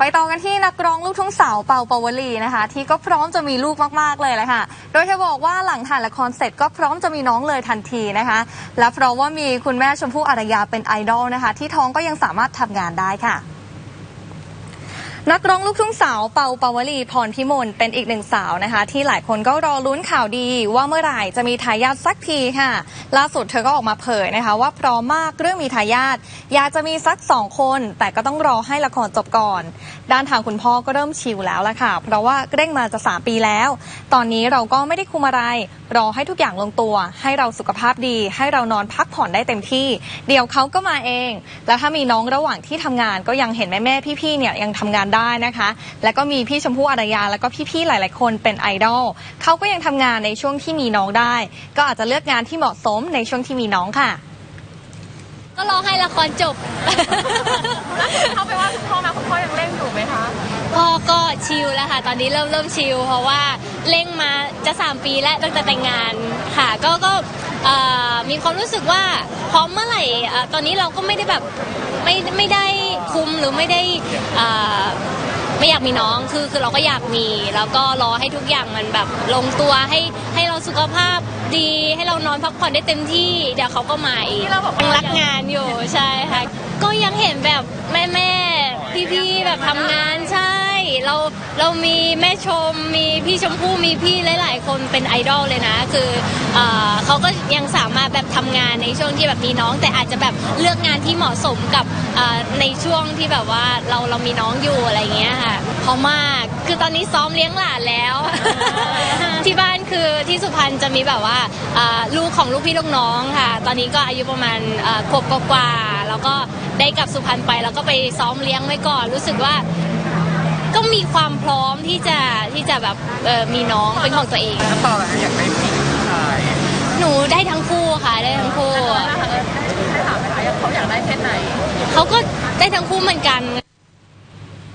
ไปต่อกันที่นักร้องลูกทุ่งสาวเปาเปาวลีนะคะ ที่ก็พร้อมจะมีลูกมากๆเลยแหละค่ะ โดยเธอบอกว่าหลังถ่ายละครเสร็จก็พร้อมจะมีน้องเลยทันทีนะคะ และเพราะว่ามีคุณแม่ชมพู่อารยาเป็นไอดอลนะคะ ที่ท้องก็ยังสามารถทำงานได้ค่ะ นักร้องลูกทุ่งสาวเปาปาวลีพรพิมลเป็นอีกหนึ่งสาวนะคะ ที่หลายคนก็รอลุ้นข่าวดีว่าเมื่อไหร่จะมีทายาทสักทีค่ะ ล่าสุดเธอก็ออกมาเผยนะคะ ว่าพร้อมมากเรื่องมีทายาทอยากจะมีสักสองคน แต่ก็ต้องรอให้ละครจบก่อน ด้านทางคุณพ่อก็เริ่มชิลแล้วละค่ะ เพราะว่าเร่งมาจะสามปีแล้ว ตอนนี้เราก็ไม่ได้คุมอะไร รอให้ทุกอย่างลงตัว ให้เราสุขภาพดี ให้เรานอนพักผ่อนได้เต็มที่ เดี๋ยวเขาก็มาเอง แล้วถ้ามีน้องระหว่างที่ทำงานก็ยังเห็นแม่แม่ๆพี่ๆเนี่ยยังทำงานได้นะคะ แล้วก็มีพี่ชมพู่อารยา แล้วก็พี่ๆหลาย ๆ คนเป็นไอดอลเขาก็ยังทำงานในช่วงที่มีน้องได้ ก็อาจจะเลือกงานที่เหมาะสมในช่วงที่มีน้องค่ะ ก็รอให้ละครจบเขาไปว่าคุณพ่อมาคุณพ่อยังเร่งอยู่ไหมคะพ่อก็ชิลแล้วค่ะ ตอนนี้เริ่มเริ่มชิลเพราะว่าเร่งมาจะ 3 ปีแล้วตั้งแต่แต่งงานค่ะ ก็ก็เอ่อ มีความรู้สึกว่าพร้อมเมื่อไหร่ตอนนี้เราก็ไม่ได้แบบไม่ไม่ได้คุมหรือไม่ได้ไม่อยากมีน้องคือคือเราก็อยากมี แล้วก็รอให้ทุกอย่างมันแบบลงตัวให้ให้เราสุขภาพดีให้เรานอนพักผ่อนได้เต็มที่เดี๋ยวเขาก็มาอีกเราบอกยังรักงานอยู่ใช่ค่ะก็ยังเห็นแบบแม่แม่พี่พี่ๆแบบทำงาน เราเรามีแม่ชมมีพี่ชมพู่มีพี่หลายๆ คนเป็นไอดอลเลยนะ คือเอ่อเขาก็ยังสามารถแบบทำงานในช่วงที่แบบมีน้อง แต่อาจจะแบบเลือกงานที่เหมาะสมกับเอ่อในช่วงที่แบบว่าเราเรามีน้องอยู่อะไรเงี้ยค่ะเพราะมากคือตอนนี้ซ้อมเลี้ยงหลานแล้ว ที่บ้านคือที่สุพรรณจะมีแบบว่าอ่าลูกของลูกพี่ลูกน้องค่ะ ตอนนี้ก็อายุประมาณอ่าขวบกว่าๆแล้วก็ได้กลับสุพรรณไปแล้วก็ไปซ้อมเลี้ยงไว้ก่อนรู้สึกว่า ก็มีความพร้อมที่จะที่จะแบบเอ่อมีน้องเป็นของตัวเองแล้วต่อแล้วอยากได้ผู้หญิงผู้ชายหนูได้ทั้งคู่ค่ะได้ทั้งคู่ได้ถามไหมคะเขาอยากได้เพศไหนเขาก็ได้ทั้งคู่เหมือนกัน